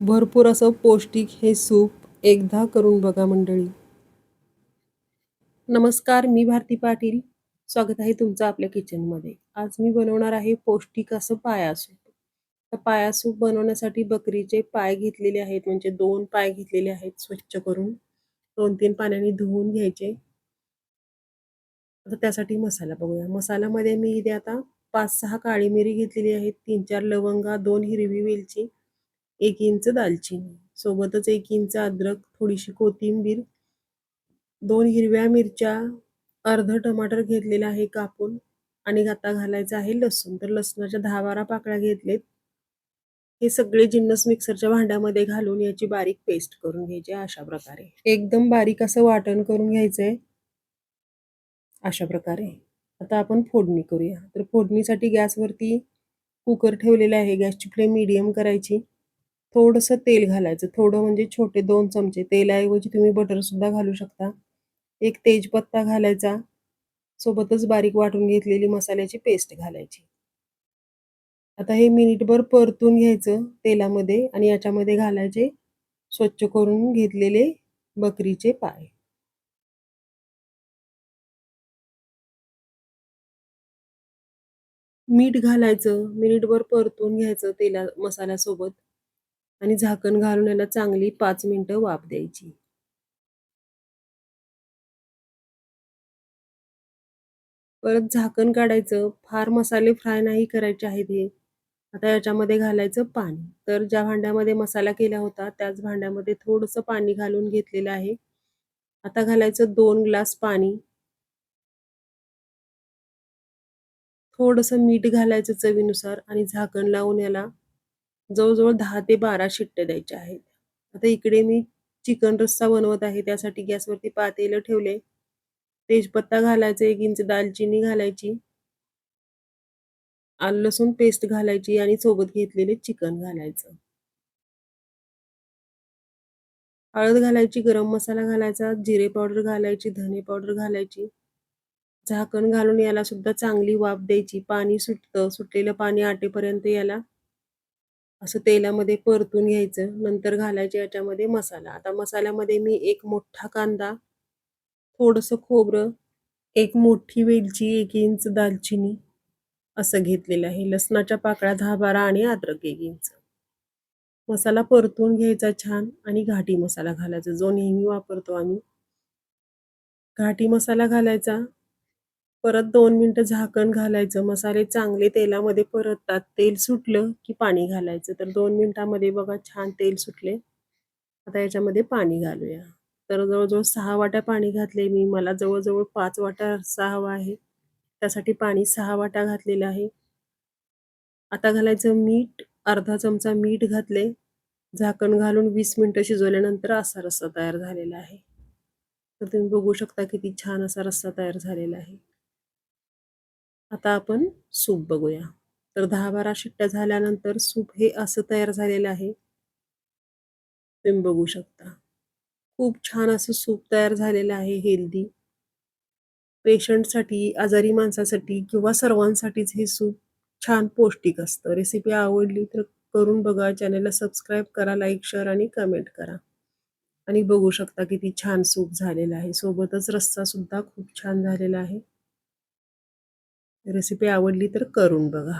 भरपूर असं पौष्टिक हे सूप एकदा करून बघा मंडळी. नमस्कार मी भारती पाटील. स्वागत आहे तुमचं आपल्या किचनमध्ये. आज मी बनवणार आहे पौष्टिक असं पाया सूप. तर पाया सूप बनवण्यासाठी बकरीचे पाय घेतलेले आहेत म्हणजे दोन पाय घेतलेले आहेत स्वच्छ करून. दोन तीन पाण्याने धुवून घ्यायचे. आता त्यासाठी मसाला बघूया. मसाल्यामध्ये मी इथे आता पाच सहा काळी मिरी घेतलेली आहेत तीन चार लवंगा दोन हिरवी वेलची एक इंच दालचिनी. सोबतच एक इंच अद्रक थोडीशी कोथिंबीर दोन हिरव्या मिरच्या अर्ध टमाटर घेतलेलं आहे कापून आणि आता घालायचं आहे लसूण. तर लसणाच्या दहा बारा पाकळ्या घेतलेत. हे सगळे जिन्नस मिक्सरच्या भांड्यामध्ये घालून याची बारीक पेस्ट करून घ्यायची अशा प्रकारे. एकदम बारीक असं वाटण करून घ्यायचंय. अशा प्रकारे. आता आपण फोडणी करूया. तर फोडणीसाठी गॅसवरती कुकर ठेवलेला आहे. गॅसची फ्लेम मीडियम करायची. थोडंसं तेल घालायचं. थोडं म्हणजे छोटे दोन चमचे. तेलाऐवजी तुम्ही बटर सुद्धा घालू शकता. एक तेजपत्ता घालायचा. सोबतच बारीक वाटून घेतलेली मसाल्याची पेस्ट घालायची. आता हे मिनिटभर परतून घ्यायचं तेलामध्ये आणि याच्यामध्ये घालायचे स्वच्छ करून घेतलेले बकरीचे पाय. मीठ घालायचं. मिनिटभर परतून घ्यायचं तेला मसाल्यासोबत. आणि झाकण घालून याला चांगली पाच मिनिटं वाफ द्यायची. परत झाकण काढायचं. फार मसाले फ्राय नाही करायचे आहेत हे. आता याच्यामध्ये घालायचं पाणी. तर ज्या भांड्यामध्ये मसाला केला होता त्याच भांड्यामध्ये थोडंसं पाणी घालून घेतलेलं आहे. आता घालायचं दोन ग्लास पाणी. थोडंसं मीठ घालायचं चवीनुसार आणि झाकण लावून याला जवळजवळ दहा ते बारा शिट्टे द्यायचे आहेत. आता इकडे मी चिकन रस्सा बनवत आहे त्यासाठी गॅसवरती पातेलं ठेवले. तेजपत्ता घालायचा एक इंच दालचिनी घालायची. आलं लसूण पेस्ट घालायची आणि सोबत घेतलेले चिकन घालायचं. हळद घालायची गरम मसाला घालायचा जिरे पावडर घालायची धने पावडर घालायची. झाकण घालून याला सुद्धा चांगली वाफ द्यायची. पाणी सुटतं सुटलेलं पाणी आटेपर्यंत याला असं तेलामध्ये परतून घ्यायचं नंतर घालायचे याच्यामध्ये मसाला. आता मसाल्यामध्ये मी एक मोठा कांदा थोडंसं खोबरं एक मोठी वेलची एक इंच दालचिनी असं घेतलेलं आहे. लसणाच्या पाकळ्या दहा बारा आणि अद्रक एक इंच. मसाला परतून घ्यायचा छान आणि घाटी मसाला घालायचा. जो नेहमी वापरतो आम्ही. घाटी मसाला घालायचा. परत दोन मिनटं झाकण घालायचं मसाले चांगले तेलामध्ये परततात तेल सुटलं की पाणी घालायचं. तर दोन मिनटामध्ये बघा छान तेल सुटले. आता याच्यामध्ये पाणी घालूया. तर जवळजवळ सहा वाट्या पाणी घातले मी. मला जवळजवळ पाच वाट्या रस्सा हवा आहे. त्यासाठी पाणी सहा वाट्या घातलेलं आहे. आता घालायचं मीठ. अर्धा चमचा मीठ घातले. झाकण घालून वीस मिनटं शिजवल्यानंतर असा रस्सा तयार झालेला आहे. तर तुम्ही बघू शकता किती छान असा रस्सा तयार झालेला आहे. आता आपण सूप बघूया. तर दहा बारा शिट्ट्या झाल्यानंतर सूप हे असं तयार झालेलं आहे. तुम्ही बघू शकता. खूप छान असं सूप तयार झालेलं आहे हेल्दी पेशंटसाठी आजारी माणसासाठी किंवा सर्वांसाठीच हे सूप छान पौष्टिक असतं. रेसिपी आवडली तर करून बघा. चॅनलला सबस्क्राईब करा लाईक शेअर आणि कमेंट करा. आणि बघू शकता किती छान सूप झालेला आहे. सोबतच रस्सा सुद्धा खूप छान झालेला आहे. रेसिपी आवडली तर करून बघा.